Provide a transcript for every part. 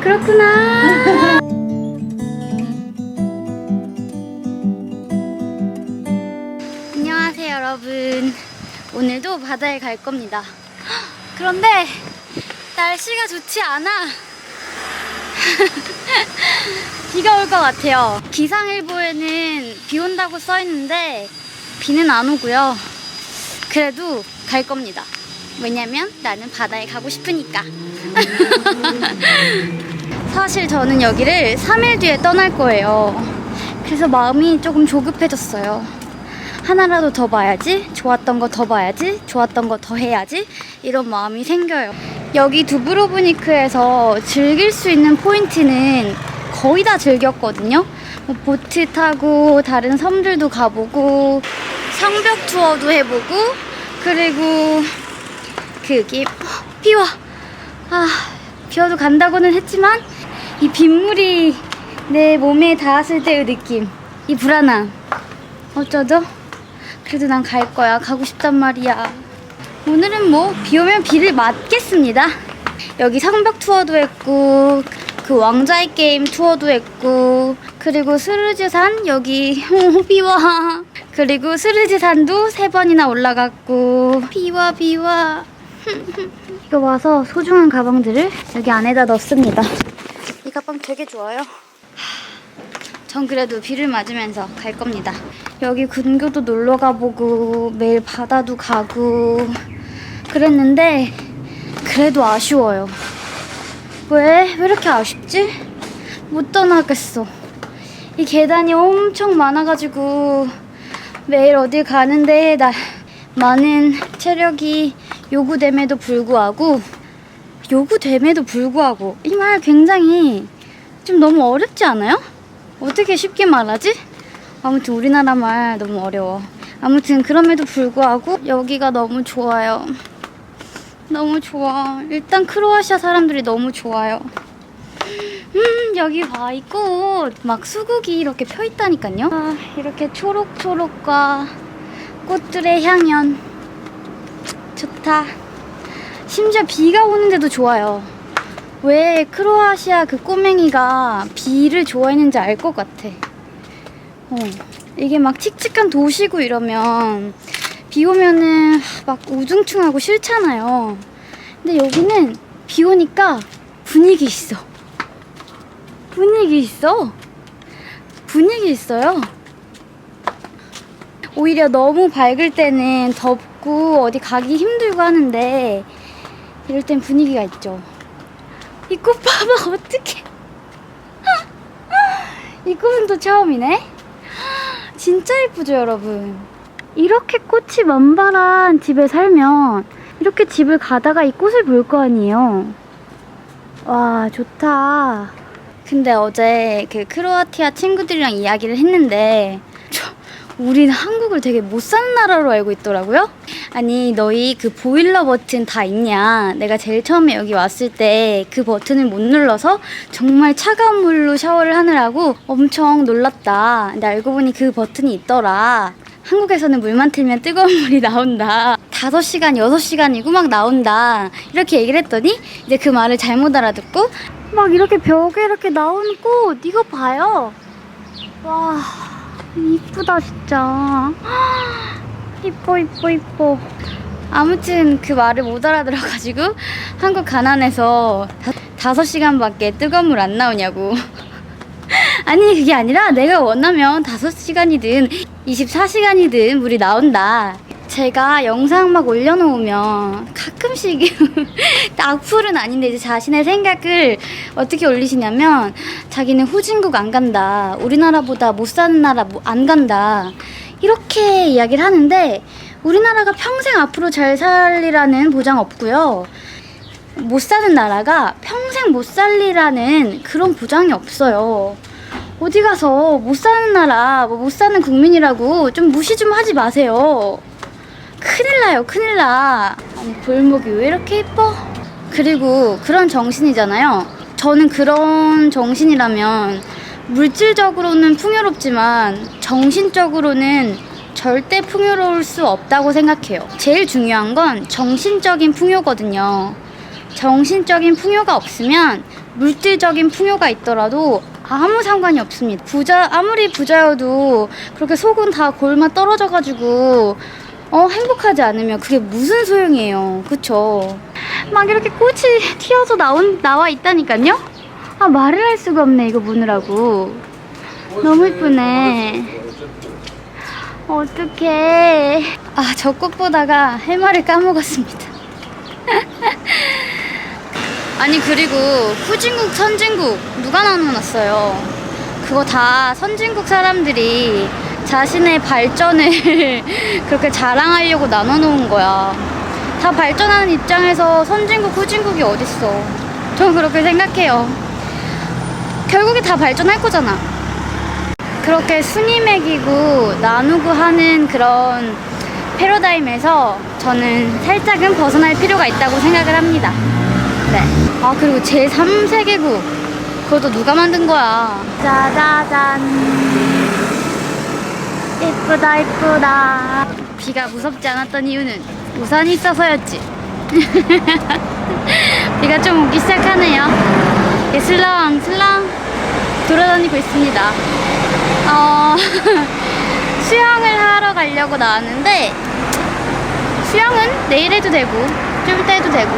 그렇구나. 안녕하세요, 여러분. 오늘도 바다에 갈 겁니다. 그런데 날씨가 좋지 않아. 비가 올 것 같아요. 기상일보에는 비 온다고 써 있는데 비는 안 오고요. 그래도 갈 겁니다. 왜냐면 나는 바다에 가고 싶으니까. 사실 저는 여기를 3일 뒤에 떠날 거예요. 그래서 마음이 조금 조급해졌어요. 하나라도 더 봐야지, 좋았던 거 더 봐야지, 좋았던 거 더 해야지, 이런 마음이 생겨요. 여기 두브로브니크에서 즐길 수 있는 포인트는 거의 다 즐겼거든요. 뭐 보트 타고, 다른 섬들도 가보고, 성벽 투어도 해보고, 그리고 그기 비와 아 비와도 간다고는 했지만 이 빗물이 내 몸에 닿았을 때의 느낌 이 불안함. 어쩌죠? 그래도 난 갈 거야. 가고 싶단 말이야. 오늘은 뭐 비 오면 비를 맞겠습니다. 여기 성벽 투어도 했고 그 왕자의 게임 투어도 했고 그리고 스르즈산 여기 비와. 그리고 스르즈산도 세 번이나 올라갔고 비와 비와. 이거 와서 소중한 가방들을 여기 안에다 넣습니다. 이 가방 되게 좋아요. 전 그래도 비를 맞으면서 갈 겁니다. 여기 근교도 놀러 가보고 매일 바다도 가고 그랬는데 그래도 아쉬워요. 왜? 왜 이렇게 아쉽지? 못 떠나겠어. 이 계단이 엄청 많아가지고 매일 어딜 가는데 나 많은 체력이 요구됨에도 불구하고 요구됨에도 불구하고 이 말 굉장히 좀 너무 어렵지 않아요? 어떻게 쉽게 말하지? 아무튼 우리나라 말 너무 어려워. 아무튼 그럼에도 불구하고 여기가 너무 좋아요. 너무 좋아. 일단 크로아시아 사람들이 너무 좋아요. 음 여기 봐 이 꽃 막 수국이 이렇게 펴 있다니까요. 아 이렇게 초록초록과 꽃들의 향연 좋다. 심지어 비가 오는데도 좋아요. 왜 크로아시아 그 꼬맹이가 비를 좋아했는지 알 것 같아. 어, 이게 막 칙칙한 도시고 이러면 비 오면은 막 우중충하고 싫잖아요. 근데 여기는 비 오니까 분위기 있어. 분위기 있어. 분위기 있어요. 오히려 너무 밝을 때는 덥고 어디 가기 힘들고 하는데 이럴 땐 분위기가 있죠. 이 꽃 봐봐 어떡해. 이 꽃은 또 처음이네. 진짜 예쁘죠 여러분. 이렇게 꽃이 만발한 집에 살면 이렇게 집을 가다가 이 꽃을 볼 거 아니에요. 와 좋다. 근데 어제 그 크로아티아 친구들이랑 이야기를 했는데 저, 우리는 한국을 되게 못 사는 나라로 알고 있더라고요. 아니 너희 그 보일러 버튼 다 있냐? 내가 제일 처음에 여기 왔을 때 그 버튼을 못 눌러서 정말 차가운 물로 샤워를 하느라고 엄청 놀랐다. 근데 알고 보니 그 버튼이 있더라. 한국에서는 물만 틀면 뜨거운 물이 나온다. 5시간, 6시간이고 막 나온다. 이렇게 얘기를 했더니 이제 그 말을 잘못 알아듣고 막 이렇게 벽에 이렇게 나오는 꽃 이거 봐요. 와 이쁘다 진짜. 이뻐 이뻐 이뻐. 아무튼 그 말을 못 알아들어가지고 한국 가난해서 다, 다섯 시간밖에 뜨거운 물 안 나오냐고. 아니 그게 아니라 내가 원하면 다섯 시간이든 24시간이든 물이 나온다. 제가 영상 막 올려놓으면 가끔씩 악플은 아닌데 이제 자신의 생각을 어떻게 올리시냐면 자기는 후진국 안 간다. 우리나라보다 못 사는 나라 뭐안 간다. 이렇게 이야기를 하는데 우리나라가 평생 앞으로 잘 살리라는 보장 없고요. 못 사는 나라가 평생 못 살리라는 그런 보장이 없어요. 어디 가서 못 사는 나라, 뭐 못 사는 국민이라고 좀 무시 좀 하지 마세요. 큰일 나요, 큰일 나. 아니, 골목이 왜 이렇게 예뻐? 그리고 그런 정신이잖아요. 저는 그런 정신이라면 물질적으로는 풍요롭지만 정신적으로는 절대 풍요로울 수 없다고 생각해요. 제일 중요한 건 정신적인 풍요거든요. 정신적인 풍요가 없으면 물질적인 풍요가 있더라도 아무 상관이 없습니다. 부자 아무리 부자여도 그렇게 속은 다 골마 떨어져 가지고 어 행복하지 않으면 그게 무슨 소용이에요, 그쵸? 막 이렇게 꽃이 튀어서 나온 나와 있다니까요. 아 말을 할 수가 없네 이거 보느라고. 너무 이쁘네. 어떡해. 아, 저 꽃 보다가 할 말을 까먹었습니다. 아니, 그리고 후진국, 선진국 누가 나눠놨어요? 그거 다 선진국 사람들이 자신의 발전을 그렇게 자랑하려고 나눠놓은 거야. 다 발전하는 입장에서 선진국, 후진국이 어딨어. 전 그렇게 생각해요. 결국에 다 발전할 거잖아. 그렇게 순위 매기고 나누고 하는 그런 패러다임에서 저는 살짝은 벗어날 필요가 있다고 생각을 합니다. 네. 아, 그리고 제3세계국. 그것도 누가 만든 거야. 짜자잔. 이쁘다, 이쁘다. 비가 무섭지 않았던 이유는 우산이 있어서였지. 비가 좀 오기 시작하네요. 예, 슬렁, 슬렁 돌아다니고 있습니다. 어, 수영을 하러 가려고 나왔는데, 수영은 내일 해도 되고, 좀 이따 해도 되고,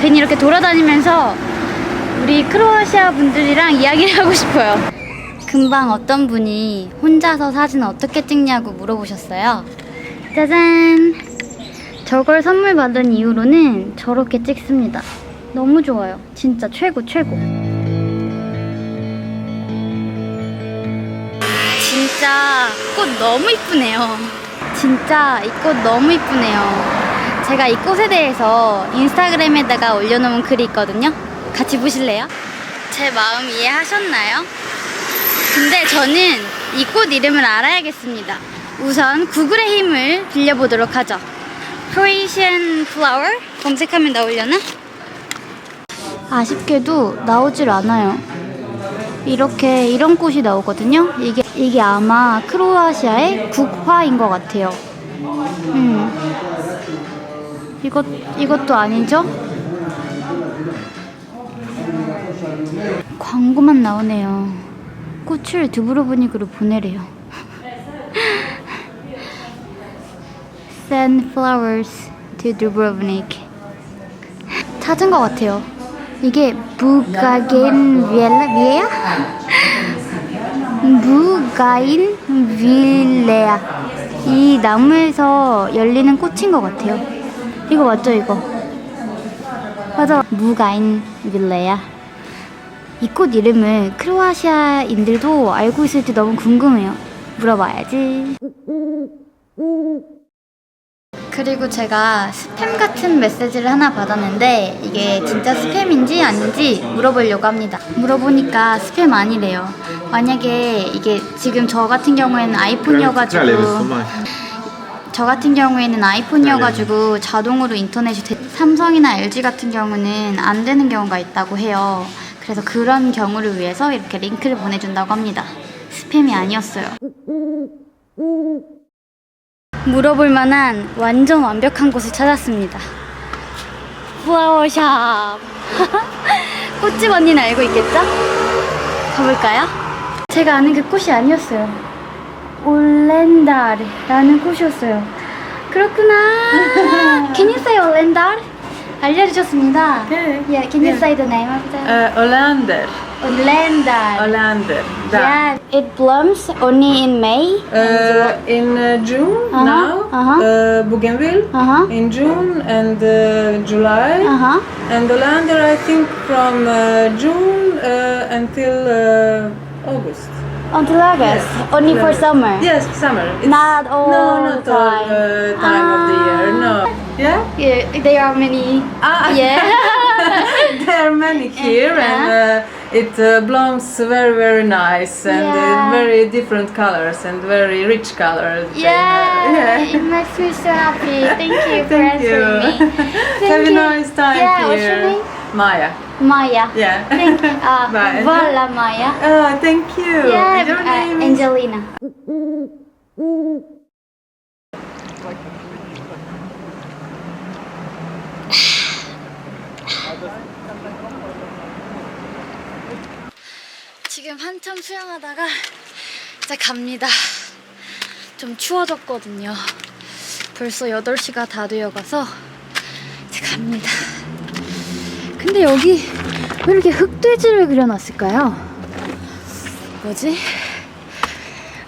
괜히 이렇게 돌아다니면서 우리 크로아시아 분들이랑 이야기를 하고 싶어요. 금방 어떤 분이 혼자서 사진 어떻게 찍냐고 물어보셨어요. 짜잔! 저걸 선물 받은 이후로는 저렇게 찍습니다. 너무 좋아요. 진짜 최고, 최고. 진짜 꽃 너무 이쁘네요. 진짜 이 꽃 너무 이쁘네요. 제가 이 꽃에 대해서 인스타그램에다가 올려놓은 글이 있거든요. 같이 보실래요? 제 마음 이해하셨나요? 근데 저는 이 꽃 이름을 알아야겠습니다. 우선 구글의 힘을 빌려보도록 하죠. Croatian flower 검색하면 나오려나? 아쉽게도 나오질 않아요. 이렇게 이런 꽃이 나오거든요. 이게 이게 아마 크로아시아의 국화인 것 같아요. 음. 이것 이것도 아니죠? 광고만 나오네요. 꽃을 두브로브닉으로 보내래요. Send flowers to Dubrovnik. 찾은 것 같아요. 이게 부가겐빌레야? 부가인빌레야. 이 나무에서 열리는 꽃인 것 같아요. 이거 맞죠, 이거? 맞아. 무가인빌레야. 이 꽃 이름을 크로아시아인들도 알고 있을지 너무 궁금해요. 물어봐야지. 그리고 제가 스팸 같은 메시지를 하나 받았는데 이게 진짜 스팸인지 아닌지 물어보려고 합니다. 물어보니까 스팸 아니래요. 만약에 이게 지금 저 같은 경우에는 아이폰이어가지고 저 같은 경우에는 아이폰이어가지고 자동으로 인터넷이 되- 삼성이나 LG 같은 경우는 안 되는 경우가 있다고 해요. 그래서 그런 경우를 위해서 이렇게 링크를 보내준다고 합니다. 스팸이 아니었어요. 물어볼 만한 완전 완벽한 곳을 찾았습니다. 플라워샵. 꽃집 언니는 알고 있겠죠? 가볼까요? 제가 아는 그 꽃이 아니었어요. 올렌다르라는 꽃이었어요. 그렇구나. Can you say 올렌다르? 알려주셨습니다. 네. Yeah, can you 네. say the name of Uh, Olander. 올렌다 르? Olander. Da. Yeah, it blooms only in May. Uh, in uh, June Uh-huh, now, uh-huh. uh, Bougainville Uh-huh. in June and uh, July, Uh-huh. and Olander I think from uh, June uh, until uh, August. Until August. Only for summer. Yes, summer. It's- Not all No, not the all time. uh, time of the year. Ah. No. Yeah. Yeah, there are many. Ah, Yeah. there are many here, and uh, it uh, blooms very, very nice and Yeah. uh, very different colors and very rich colors. they Yeah, it makes me so happy. Thank you for Thank you. me. Thank Have a nice time Yeah, here. what's your name? Maya. Maya. Yeah. Thank you. Uh, Bye. Voila, Maya. Oh, thank you. Yeah, Your uh, name is Angelina. 지금 한참 수영하다가 이제 갑니다. 좀 추워졌거든요. 벌써 8시가 다 되어가서 이제 갑니다. 근데 여기 왜 이렇게 흑돼지를 그려놨을까요? 뭐지?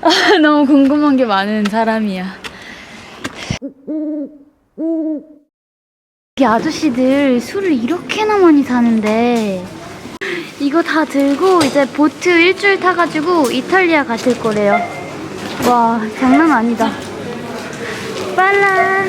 아, 너무 궁금한 게 많은 사람이야. 이 아저씨들 술을 이렇게나 많이 사는데 이거 다 들고 이제 보트 일주일 타가지고 이탈리아 가실 거래요. 와 장난 아니다. 빨라